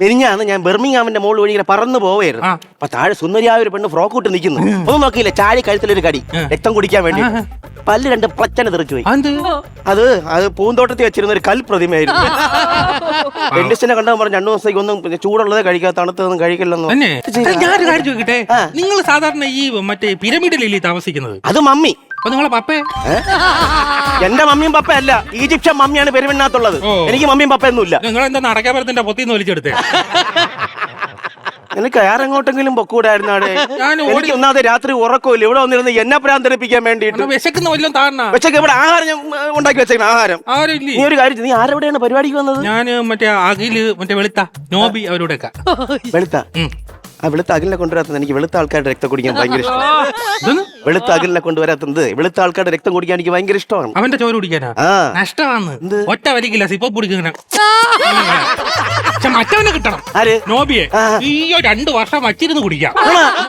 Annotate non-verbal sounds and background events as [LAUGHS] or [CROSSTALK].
പെരിഞ്ഞാന്ന് ഞാൻ ബെർമിങ്ങാമിന്റെ മോൾ വഴി ഇങ്ങനെ പറന്നു പോവായിരുന്നു. അപ്പൊ താഴെ സുന്ദരിയായ ഒരു പെണ്ണ് ഫ്രോക്ക് ഇട്ട് നിൽക്കുന്നു. ഒന്നും നോക്കിയില്ല ചാടി കഴുത്തിലൊരു കടി. രക്തം കുടിക്കാൻ വേണ്ടി പല്ല് രണ്ട് പച്ചനെ തെറിച്ചു പോയി. അത് അത് പൂന്തോട്ടത്തിൽ വെച്ചിരുന്ന ഒരു കൽപ്രതിമയായിരുന്നു [LAUGHS] ഡെന്റിസ്റ്റിനെ കണ്ടാൽ പറഞ്ഞു രണ്ടു ദിവസത്തേക്ക് ഒന്നും ചൂടുള്ളത് കഴിക്കാത്ത തണുത്തതൊന്നും കഴിക്കില്ലെന്ന്. ഞാനൊരു കാര്യം ചോദിക്കട്ടെ? നിങ്ങൾ സാധാരണ ഈ മറ്റേ പിരമിഡിലല്ലേ താമസിക്കുന്നത്? അത് മമ്മി. നിങ്ങളെ പപ്പേ? എന്റെ മമ്മിയും പപ്പ അല്ല ഈജിപ്ഷ്യൻ മമ്മിയാണ് പെരുവണ്ണാത്തുള്ളത് എനിക്ക് മമ്മിയും പപ്പയൊന്നുമില്ല. നിങ്ങൾ എന്താ നടക്കാപുരത്തിന്റെ പൊത്തിന്ന് വലിച്ചെടുത്തേ? എനിക്ക് ആരെങ്ങോട്ടെങ്കിലും പൊക്കൂടായിരുന്നു അവിടെ ഞാൻ ഓടി- എനിക്ക് ഒന്നാമത് രാത്രി ഉറക്കമില്ല. ഇവിടെ വന്നിരുന്ന് എന്നെ പ്രാന്തരിപ്പിക്കാൻ വേണ്ടിയിട്ട്. എന്നാ വിശക്കുന്ന വല്ലതും താഴണ പക്ഷേ ഇവിടെ ആഹാരം ഞാൻ ഉം, ഉണ്ടാക്കി വെച്ചേക്കണം ആഹാരം. ആരും ഇല്ലേ നീ ഒരു കാര്യം ചെയ്യ്, നീ ആരെവിടെയാണ് പരിപാടിക്ക് വന്നത്? ഞാൻ മറ്റേ അഖിൽ മറ്റേ വെളുത്ത നോബി അവരോടൊക്കെ വെളുത്ത? ഉം. ആ വെളുത്ത അകലിനെ കൊണ്ടുവരാത്തത് എനിക്ക് വെളുത്ത ആൾക്കാരുടെ രക്തം കുടിക്കാൻ ഭയങ്കര ഇഷ്ടമാണ് ഇതൊന്ന് വെളുത്ത അകലിനെ കൊണ്ടുവരാത്തത് വെളുത്ത ആൾക്കാരുടെ രക്തം കുടിക്കാൻ എനിക്ക് ഭയങ്കര ഇഷ്ടമാണ്. അവന്റെ ചോര കുടിക്കാനാ? ആ. നഷ്ടമാന്ന് ഒറ്റ വലിക്കില്ല സിപ്പോ കുടിക്കുന്ന പക്ഷെ മറ്റവനെ കിട്ടണം. ആര്? നോബിയെ. ആ. അയ്യോ രണ്ടു വർഷം വച്ചിരുന്ന് കുടിക്കാം.